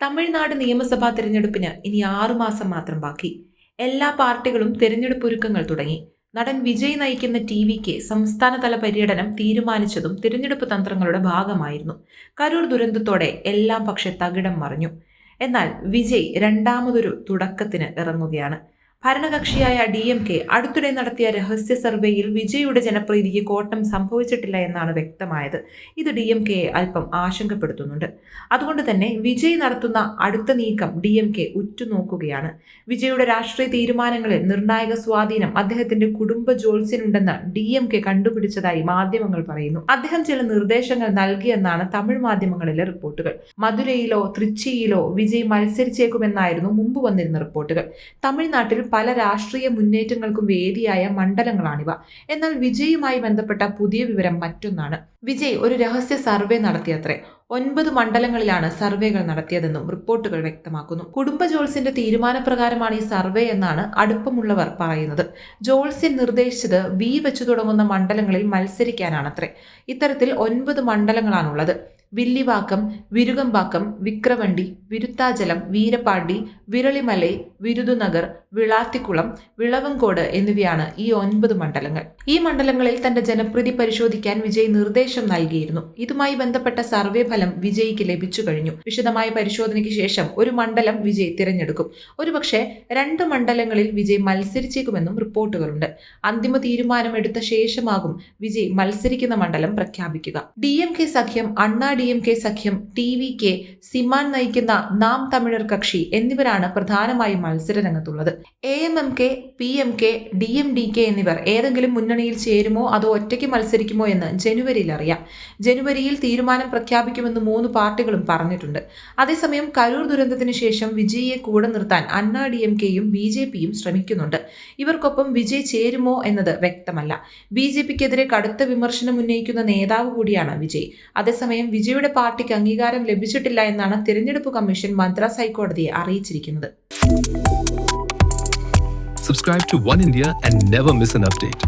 തമിഴ്നാട് നിയമസഭാ തിരഞ്ഞെടുപ്പിന് ഇനി ആറുമാസം മാത്രം ബാക്കി. എല്ലാ പാർട്ടികളും തിരഞ്ഞെടുപ്പ് ഒരുക്കങ്ങൾ തുടങ്ങി. നടൻ വിജയ് നയിക്കുന്ന ടി വിക്ക് സംസ്ഥാനതല പര്യടനം തീരുമാനിച്ചതും തിരഞ്ഞെടുപ്പ് തന്ത്രങ്ങളുടെ ഭാഗമായിരുന്നു. കരൂർ ദുരന്തത്തോടെ എല്ലാം പക്ഷെ തകിടം മറിഞ്ഞു. എന്നാൽ വിജയ് രണ്ടാമതൊരു തുടക്കത്തിന് ഇറങ്ങുകയാണ്. ഭരണകക്ഷിയായ ഡി എം കെ അടുത്തിടെ നടത്തിയ രഹസ്യ സർവേയിൽ വിജയുടെ ജനപ്രീതിക്ക് കോട്ടം സംഭവിച്ചിട്ടില്ല എന്നാണ് വ്യക്തമായത്. ഇത് ഡി എം കെയെ അല്പം ആശങ്കപ്പെടുത്തുന്നുണ്ട്. അതുകൊണ്ട് തന്നെ വിജയ് നടത്തുന്ന അടുത്ത നീക്കം ഡി എം കെ ഉറ്റുനോക്കുകയാണ്. വിജയുടെ രാഷ്ട്രീയ തീരുമാനങ്ങളിൽ നിർണായക സ്വാധീനം അദ്ദേഹത്തിന്റെ കുടുംബ ജോത്സ്യനുണ്ടെന്ന് ഡി എം കെ കണ്ടുപിടിച്ചതായി മാധ്യമങ്ങൾ പറയുന്നു. അദ്ദേഹം ചില നിർദ്ദേശങ്ങൾ നൽകിയെന്നാണ് തമിഴ് മാധ്യമങ്ങളിലെ റിപ്പോർട്ടുകൾ. മധുരയിലോ തൃച്ചിയിലോ വിജയ് മത്സരിച്ചേക്കുമെന്നായിരുന്നു മുമ്പ് വന്നിരുന്ന റിപ്പോർട്ടുകൾ. തമിഴ്നാട്ടിൽ പല രാഷ്ട്രീയ മുന്നേറ്റങ്ങൾക്കും വേദിയായ മണ്ഡലങ്ങളാണിവ. എന്നാൽ വിജയുമായി ബന്ധപ്പെട്ട പുതിയ വിവരം മറ്റൊന്നാണ്. വിജയ് ഒരു രഹസ്യ സർവേ നടത്തിയത്രേ. ഒൻപത് മണ്ഡലങ്ങളിലാണ് സർവേകൾ നടത്തിയതെന്നും റിപ്പോർട്ടുകൾ വ്യക്തമാക്കുന്നു. കുടുംബ ജോൾസിന്റെ തീരുമാനപ്രകാരമാണ് ഈ സർവേ എന്നാണ് അടുപ്പമുള്ളവർ പറയുന്നത്. ജോൾസ്യൻ നിർദ്ദേശിച്ചത് വി വെച്ചു തുടങ്ങുന്ന മണ്ഡലങ്ങളിൽ മത്സരിക്കാനാണത്രേ. ഇത്തരത്തിൽ ഒൻപത് മണ്ഡലങ്ങളാണുള്ളത്. വില്ലിവാക്കം വിരുകമ്പാക്കം വിക്രവണ്ടി വിരുത്താചലം വീരപ്പാണ്ടി വിരളിമലൈ വിരുതുനഗർ വിളാത്തിക്കുളം വിളവങ്കോട് എന്നിവയാണ് ഈ ഒൻപത് മണ്ഡലങ്ങൾ. ഈ മണ്ഡലങ്ങളിൽ തന്റെ ജനപ്രീതി പരിശോധിക്കാൻ വിജയ് നിർദ്ദേശം നൽകിയിരുന്നു. ഇതുമായി ബന്ധപ്പെട്ട സർവേ ഫലം വിജയ്ക്ക് ലഭിച്ചു കഴിഞ്ഞു. വിശദമായ പരിശോധനയ്ക്ക് ശേഷം ഒരു മണ്ഡലം വിജയ് തിരഞ്ഞെടുക്കും. ഒരുപക്ഷെ രണ്ട് മണ്ഡലങ്ങളിൽ വിജയ് മത്സരിച്ചേക്കുമെന്നും റിപ്പോർട്ടുകളുണ്ട്. അന്തിമ തീരുമാനമെടുത്ത ശേഷമാകും വിജയ് മത്സരിക്കുന്ന മണ്ഡലം പ്രഖ്യാപിക്കുക. ഡി എം കെ സഖ്യം അണ്ണാ ഡി എം കെ സഖ്യം ടി വി കെ സിമാൻ നയിക്കുന്ന നാം തമിഴർ കക്ഷി എന്നിവരാണ് പ്രധാനമായും മത്സരരംഗത്തുള്ളത്. A M M K P M K D M D K എന്നിവർ ഏതെങ്കിലും മുന്നണിയിൽ ചേരുമോ അതോ ഒറ്റയ്ക്ക് മത്സരിക്കുമോ എന്ന് ജനുവരിയിൽ അറിയാം. ജനുവരിയിൽ തീരുമാനം പ്രഖ്യാപിക്കുമെന്ന് മൂന്ന് പാർട്ടികളും പറഞ്ഞിട്ടുണ്ട്. അതേസമയം കരൂർ ദുരന്തത്തിന് ശേഷം വിജയിയെ കൂടെ നിർത്താൻ അണ്ണാ ഡി എം കെയും ബി ജെ പിയും ശ്രമിക്കുന്നുണ്ട്. ഇവർക്കൊപ്പം വിജയ് ചേരുമോ എന്നത് വ്യക്തമല്ല. ബി ജെ പിക്കെതിരെ കടുത്ത വിമർശനം ഉന്നയിക്കുന്ന നേതാവ് കൂടിയാണ് വിജയ്. അതേസമയം വിജയുടെ പാർട്ടിക്ക് അംഗീകാരം ലഭിച്ചിട്ടില്ല എന്നാണ് തിരഞ്ഞെടുപ്പ് കമ്മീഷൻ മദ്രാസ് ഹൈക്കോടതിയെ അറിയിച്ചിരിക്കുന്നത് Subscribe to One India and never miss an update.